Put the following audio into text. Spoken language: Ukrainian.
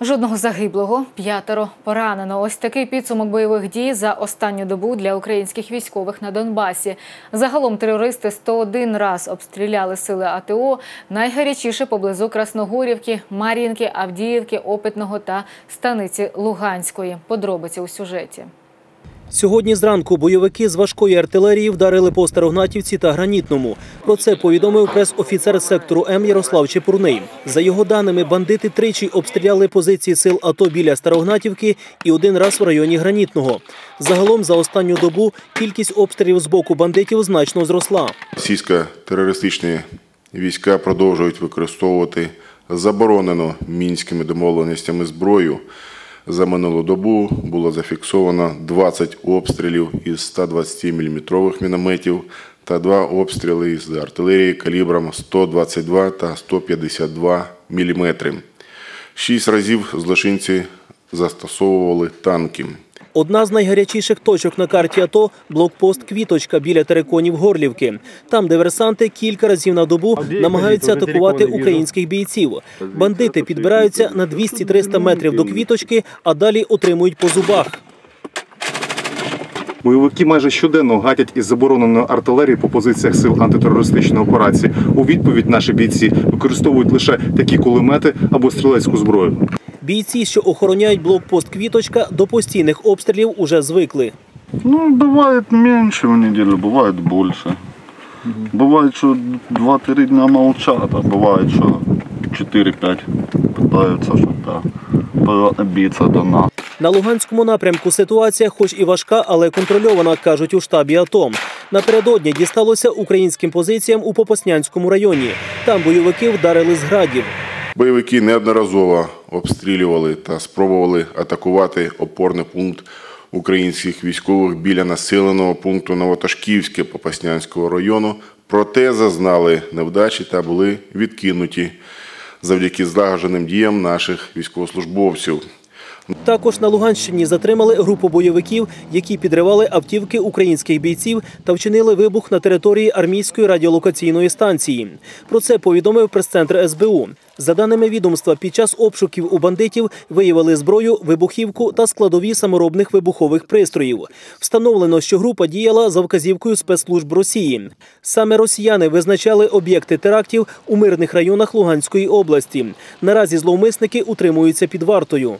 Жодного загиблого, п'ятеро поранено. Ось такий підсумок бойових дій за останню добу для українських військових на Донбасі. Загалом терористи 101 раз обстріляли сили АТО. Найгарячіше поблизу Красногорівки, Мар'їнки, Авдіївки, Опитного та станиці Луганської. Подробиці у сюжеті. Сьогодні зранку бойовики з важкої артилерії вдарили по Старогнатівці та Гранітному. Про це повідомив прес-офіцер сектору М Ярослав Чепурний. За його даними, бандити тричі обстріляли позиції сил АТО біля Старогнатівки і один раз в районі Гранітного. Загалом за останню добу кількість обстрілів з боку бандитів значно зросла. Російсько-терористичні війська продовжують використовувати заборонену мінськими домовленостями зброю. За минулу добу було зафіксовано 20 обстрілів із 120-мм мінометів та 2 обстріли із артилерії калібром 122 та 152 мм. Шість разів злочинці застосовували танки. Одна з найгарячіших точок на карті АТО – блокпост «Квіточка» біля териконів Горлівки. Там диверсанти кілька разів на добу намагаються атакувати українських бійців. Бандити підбираються на 200-300 метрів до «Квіточки», а далі отримують по зубах. Бойовики майже щоденно гатять із забороненої артилерії по позиціях сил антитерористичної операції. У відповідь наші бійці використовують лише такі кулемети або стрілецьку зброю. Бійці, що охороняють блокпост «Квіточка», до постійних обстрілів уже звикли. Ну, бывает меньше в неделю, бывает больше. Бывает, что 2-3 дня молчат, а бывает, что 4-5 пытаются что-то пробиться до нас. На Луганському напрямку ситуація хоч і важка, але контрольована, кажуть у штабі АТО. Напередодні дісталося українським позиціям у Попаснянському районі. Там бойовики вдарили з градів. Бойовики неодноразово обстрілювали та спробували атакувати опорний пункт українських військових біля населеного пункту Новоташківське Попаснянського району, проте зазнали невдачі та були відкинуті завдяки злагодженим діям наших військовослужбовців. Також на Луганщині затримали групу бойовиків, які підривали автівки українських бійців та вчинили вибух на території армійської радіолокаційної станції. Про це повідомив прес-центр СБУ. За даними відомства, під час обшуків у бандитів виявили зброю, вибухівку та складові саморобних вибухових пристроїв. Встановлено, що група діяла за вказівкою спецслужб Росії. Саме росіяни визначали об'єкти терактів у мирних районах Луганської області. Наразі зловмисники утримуються під вартою.